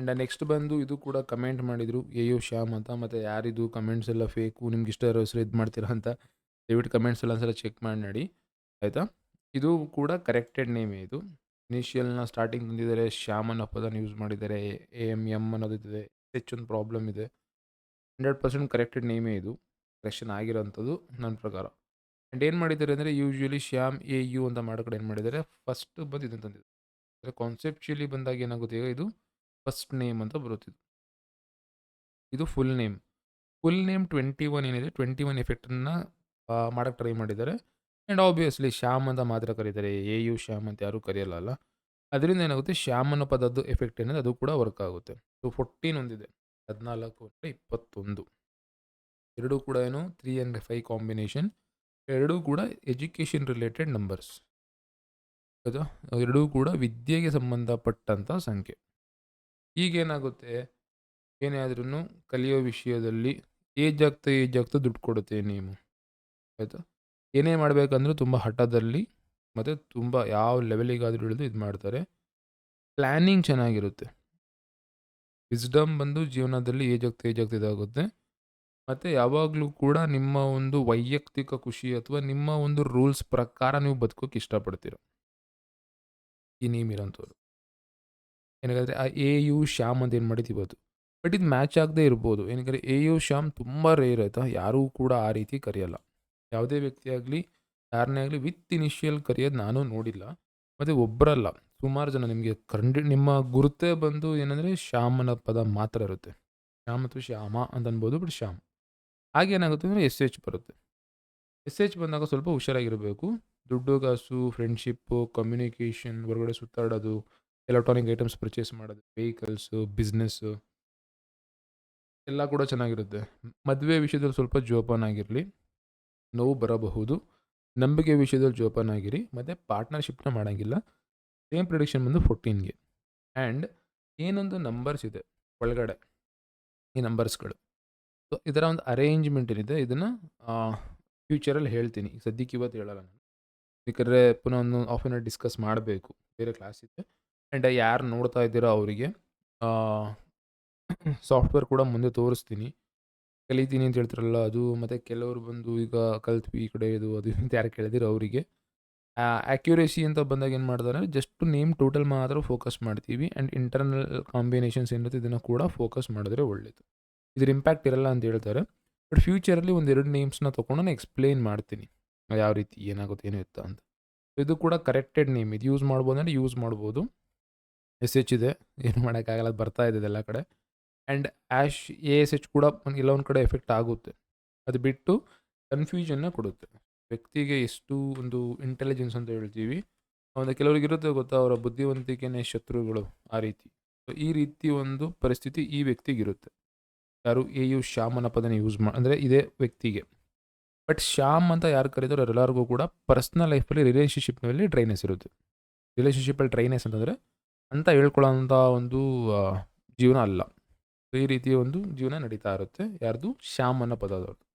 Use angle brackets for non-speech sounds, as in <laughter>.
And next ಬಂದು ಇದು ಕೂಡ ಕಮೆಂಟ್ ಮಾಡಿದರು ಎ ಯು ಶ್ಯಾಮ್ ಅಂತ, ಮತ್ತು ಯಾರಿದು ಕಮೆಂಟ್ಸ್ ಎಲ್ಲ ಫೇಕು ನಿಮ್ಗೆ ಇಷ್ಟ ಇರೋ ಹೆಸರು ಇದು ಮಾಡ್ತೀರಾ ಅಂತ? ದಯವಿಟ್ಟು ಕಮೆಂಟ್ಸ್ ಎಲ್ಲ ಒಂದ್ಸಲ ಚೆಕ್ ಮಾಡಿ ನೋಡಿ. ಆಯಿತಾ? ಇದು ಕೂಡ ಕರೆಕ್ಟೆಡ್ ನೇಮೇ ಇದು. ಇನಿಷಿಯಲ್ನ ಸ್ಟಾರ್ಟಿಂಗ್ ತಂದಿದ್ದಾರೆ ಶ್ಯಾಮ್ ಅನ್ನೋ ಪದನ ಯೂಸ್ ಮಾಡಿದ್ದಾರೆ ಎ ಎಂ ಎಂ ಅನ್ನೋದಿದೆ ಹೆಚ್ಚು ಒಂದು ಪ್ರಾಬ್ಲಮ್ ಇದೆ. ಹಂಡ್ರೆಡ್ ಪರ್ಸೆಂಟ್ ಕರೆಕ್ಟೆಡ್ ನೇಮೇ ಇದು. ಕರೆಕ್ಷನ್ ಆಗಿರೋಂಥದ್ದು ನನ್ನ ಪ್ರಕಾರ. ಆ್ಯಂಡ್ ಏನು ಮಾಡಿದ್ದಾರೆ ಅಂದರೆ ಯೂಶ್ವಲಿ ಶ್ಯಾಮ್ ಎ ಯು ಅಂತ ಮಾಡೋ ಕಡೆ ಏನು ಮಾಡಿದ್ದಾರೆ ಫಸ್ಟ್ ಬಂದು ಇದನ್ನು ತಂದಿದ್ದಾರೆ ಅಂದರೆ ಕಾನ್ಸೆಪ್ಚುಲಿ ಬಂದಾಗ ಏನಾಗುತ್ತೆ ಈಗ ಇದು ಫಸ್ಟ್ ನೇಮ್ ಅಂತ ಬರುತ್ತಿದ್ದು ಇದು full name. Full name twenty one ಏನಿದೆ, ಟ್ವೆಂಟಿ ಒನ್ ಎಫೆಕ್ಟನ್ನು ಮಾಡೋಕ್ಕೆ ಟ್ರೈ ಮಾಡಿದ್ದಾರೆ. ಆ್ಯಂಡ್ ಆಬ್ವಿಯಸ್ಲಿ ಶ್ಯಾಮ್ ಅಂತ ಮಾತ್ರ ಕರೀತಾರೆ. ಎ, ಯು, ಶ್ಯಾಮ್ ಅಂತ ಯಾರೂ ಕರೆಯಲ್ಲ ಅದರಿಂದ ಏನಾಗುತ್ತೆ, ಶ್ಯಾಮ್ ಅನ್ನೋ ಪದದ್ದು ಎಫೆಕ್ಟ್ ಏನಿದೆ, ಅದು ಕೂಡ ವರ್ಕ್ ಆಗುತ್ತೆ. ಸೊ, ಫೋರ್ಟೀನ್ ಒಂದಿದೆ. ಹದಿನಾಲ್ಕು ಅಂದರೆ ಇಪ್ಪತ್ತೊಂದು. ಎರಡೂ ಕೂಡ ಏನು, ತ್ರೀ ಆ್ಯಂಡ್ ಫೈವ್ ಕಾಂಬಿನೇಷನ್. ಎರಡೂ ಕೂಡ ಎಜುಕೇಷನ್ ರಿಲೇಟೆಡ್ ನಂಬರ್ಸ್. ಆಯಿತಾ? ಎರಡೂ ಕೂಡ ವಿದ್ಯೆಗೆ ಸಂಬಂಧಪಟ್ಟಂಥ ಸಂಖ್ಯೆ. ಈಗೇನಾಗುತ್ತೆ? ಏನೇ ಆದ್ರೂ ಕಲಿಯೋ ವಿಷಯದಲ್ಲಿ ಏಜ್ ಏಜಾಗ್ತಾ ಏಜ್ ಆಗ್ತಾ ದುಡ್ಡು ಕೊಡುತ್ತೆ ನೀವು. ಆಯಿತಾ? ಏನೇ ಮಾಡಬೇಕಂದ್ರೂ ತುಂಬ ಹಠದಲ್ಲಿ ಮತ್ತು ತುಂಬ ಯಾವ ಲೆವೆಲಿಗಾದರೂ ಹಿಡಿದು ಇದು ಮಾಡ್ತಾರೆ. ಪ್ಲ್ಯಾನಿಂಗ್ ಚೆನ್ನಾಗಿರುತ್ತೆ. ವಿಸ್ಡಮ್ ಬಂದು ಜೀವನದಲ್ಲಿ ಏಜ್ ಏಜಾಗ್ತಾ ಏಜ್ ಆಗ್ತಾ ಇದಾಗುತ್ತೆ. ಮತ್ತು ಯಾವಾಗಲೂ ಕೂಡ ನಿಮ್ಮ ಒಂದು ವೈಯಕ್ತಿಕ ಖುಷಿ ಅಥವಾ ನಿಮ್ಮ ಒಂದು ರೂಲ್ಸ್ ಪ್ರಕಾರ ನೀವು ಬದುಕೋಕೆ ಇಷ್ಟಪಡ್ತೀರ. ಈ ನೇಮ್ ಇರೋಂಥವ್ರು ಆ ಎ ಯು ಶ್ಯಾಮ್ ಅಂತ ಏನು ಮಾಡಿದ್ದು ಇವತ್ತು. ಬಟ್ ಇದು ಮ್ಯಾಚ್ ಆಗದೆ ಇರ್ಬೋದು. ಏನಕ್ಕೆ ಎ ಯು ಶ್ಯಾಮ್ ತುಂಬ ರೇರ್ ಆಯಿತಾ? ಯಾರೂ ಕೂಡ ಆ ರೀತಿ ಕರೆಯಲ್ಲ. ಯಾವುದೇ ವ್ಯಕ್ತಿ ಆಗಲಿ ಯಾರನ್ನೇ ಆಗಲಿ ವಿತ್ ಇನಿಷಿಯಲ್ ಕರೆಯೋದು ನಾನು ನೋಡಿಲ್ಲ. ಮತ್ತು ಒಬ್ಬರಲ್ಲ ಸುಮಾರು ಜನ ನಿಮಗೆ ಕಂಡು, ನಿಮ್ಮ ಗುರುತೇ ಬಂದು ಏನಂದರೆ ಶ್ಯಾಮ್ ಪದ ಮಾತ್ರ ಇರುತ್ತೆ. ಶ್ಯಾಮ್ ಅಥವಾ ಶ್ಯಾಮ ಅಂತ ಅನ್ಬೋದು ಬಟ್ ಶ್ಯಾಮ್. ಹಾಗೆ ಏನಾಗುತ್ತೆ ಅಂದರೆ ಎಸ್ ಎಚ್ ಬರುತ್ತೆ. ಎಸ್ ಎಚ್ ಬಂದಾಗ ಸ್ವಲ್ಪ ಹುಷಾರಾಗಿರಬೇಕು. ದುಡ್ಡು, ಕಾಸು ಫ್ರೆಂಡ್ಶಿಪ್ಪು ಕಮ್ಯುನಿಕೇಷನ್ ಹೊರಗಡೆ ಸುತ್ತಾಡೋದು ಎಲೆಕ್ಟ್ರಾನಿಕ್ ಐಟಮ್ಸ್ ಪರ್ಚೇಸ್ ಮಾಡೋದು ವೆಹಿಕಲ್ಸು ಬಿಸ್ನೆಸ್ಸು ಎಲ್ಲ ಕೂಡ ಚೆನ್ನಾಗಿರುತ್ತೆ. ಮದುವೆ ವಿಷಯದಲ್ಲಿ ಸ್ವಲ್ಪ ಜೋಪಾನ ಆಗಿರಲಿ, ನೋವು ಬರಬಹುದು. ನಂಬಿಕೆ ವಿಷಯದಲ್ಲಿ ಜೋಪಾನ ಆಗಿರಿ, ಮತ್ತು ಪಾರ್ಟ್ನರ್ಶಿಪ್ನ ಮಾಡೋಂಗಿಲ್ಲ. ಸೇಮ್ ಪ್ರಿಡಿಕ್ಷನ್ ಬಂದು ಫೋರ್ಟೀನ್ಗೆ ಆ್ಯಂಡ್ ಏನೊಂದು ನಂಬರ್ಸ್ ಇದೆ ಒಳಗಡೆ, ಈ ನಂಬರ್ಸ್ಗಳು ಸೊ ಇದರ ಒಂದು ಅರೇಂಜ್ಮೆಂಟ್ ಏನಿದೆ, ಇದನ್ನು ಫ್ಯೂಚರಲ್ಲಿ ಹೇಳ್ತೀನಿ. ಸದ್ಯಕ್ಕೆ ಇವತ್ತು ಹೇಳಲ್ಲ ನಾನು. ಬೇಕಾದ್ರೆ ಪುನಃ ಒಂದು ಆಫ್ ಆನ್ ಡಿಸ್ಕಸ್ ಮಾಡಬೇಕು. ಬೇರೆ ಕ್ಲಾಸ್ ಇದೆ ಆ್ಯಂಡ್ ಯಾರು ನೋಡ್ತಾ ಇದ್ದೀರೋ ಅವರಿಗೆ ಸಾಫ್ಟ್ವೇರ್ ಕೂಡ ಮುಂದೆ ತೋರಿಸ್ತೀನಿ. ಕಲಿತೀನಿ ಅಂತ ಹೇಳ್ತಾರಲ್ಲ ಅದು, ಮತ್ತು ಕೆಲವರು ಬಂದು ಈಗ ಕಲ್ತ್ವಿ ಈ ಕಡೆ ಇದು, ಅದು <laughs> ಅಂತ ಯಾರು ಕೇಳಿದಿರೋ ಅವರಿಗೆ. ಆ್ಯಕ್ಯುರೇಸಿ ಅಂತ ಬಂದಾಗ ಏನು ಮಾಡ್ತಾರೆ ಜಸ್ಟ್ ನೇಮ್ ಟೋಟಲ್ ಮಾತ್ರ ಫೋಕಸ್ ಮಾಡ್ತೀವಿ ಆ್ಯಂಡ್ ಇಂಟರ್ನಲ್ ಕಾಂಬಿನೇಷನ್ಸ್ ಏನಿರುತ್ತೆ ಇದನ್ನು ಕೂಡ ಫೋಕಸ್ ಮಾಡಿದ್ರೆ ಒಳ್ಳೆಯದು ಇದ್ರ ಇಂಪ್ಯಾಕ್ಟ್ ಇರಲ್ಲ ಅಂತ ಹೇಳ್ತಾರೆ. ಬಟ್ ಫ್ಯೂಚರಲ್ಲಿ ಒಂದೆರಡು ನೇಮ್ಸ್ನ ತೊಗೊಂಡು ನಾನು ಎಕ್ಸ್ಪ್ಲೇನ್ ಮಾಡ್ತೀನಿ, ಯಾವ ರೀತಿ ಏನಾಗುತ್ತೆ, ಏನು ಇತ್ತ ಅಂತ. ಇದು ಕೂಡ ಕರೆಕ್ಟೆಡ್ ನೇಮ್ ಇದು ಯೂಸ್ ಮಾಡ್ಬೋದು ಅಂದರೆ ಯೂಸ್ ಮಾಡ್ಬೋದು. ಎಸ್ ಎಚ್ ಇದೆ. <laughs> ಏನು ಮಾಡೋಕ್ಕಾಗಲ್ಲ ಅದು ಬರ್ತಾ ಇದೆ ಎಲ್ಲ ಕಡೆ. And ash A S H ಕೂಡ ಇಲ್ಲ ಒಂದು ಕಡೆ ಎಫೆಕ್ಟ್ ಆಗುತ್ತೆ. ಅದು ಬಿಟ್ಟು ಕನ್ಫ್ಯೂಷನ್ನ ಕೊಡುತ್ತೆ. ವ್ಯಕ್ತಿಗೆ ಎಷ್ಟು ಒಂದು ಇಂಟೆಲಿಜೆನ್ಸ್ ಅಂತ ಹೇಳ್ತೀವಿ. ಒಂದು ಕೆಲವ್ರಿಗೆ ಇರುತ್ತೆ ಗೊತ್ತಾ, ಅವರ ಬುದ್ಧಿವಂತಿಕೆನೇ ಶತ್ರುಗಳು ಆ ರೀತಿ. ಸೊ ಈ ರೀತಿ ಒಂದು ಪರಿಸ್ಥಿತಿ ಈ ವ್ಯಕ್ತಿಗಿರುತ್ತೆ. ಯಾರು ಎ ಯು ಶ್ಯಾಮ್ ಪದನ ಯೂಸ್ ಮಾಡಿ ಅಂದರೆ ಇದೇ ವ್ಯಕ್ತಿಗೆ. ಬಟ್ ಶ್ಯಾಮ್ ಅಂತ ಯಾರು ಕರೀತಾರೋ ಎಲ್ಲರಿಗೂ ಕೂಡ ಪರ್ಸ್ನಲ್ ಲೈಫಲ್ಲಿ ರಿಲೇಷನ್ಶಿಪ್ನಲ್ಲಿ ಡ್ರೈನೆಸ್ ಇರುತ್ತೆ. ರಿಲೇಷನ್ಶಿಪ್ಪಲ್ಲಿ ಡ್ರೈನೆಸ್ ಅಂತಂದರೆ ಅಂತ ಹೇಳ್ಕೊಳ್ಳೋಂಥ ಒಂದು ಜೀವನ ಅಲ್ಲ. ಈ ರೀತಿಯ ಒಂದು ಜೀವನ ನಡೀತಾ ಇರುತ್ತೆ. ಯಾರ್ದು? ಶ್ಯಾಮ್ ಅನ್ನೋ ಪದದವ್ರದ್ದು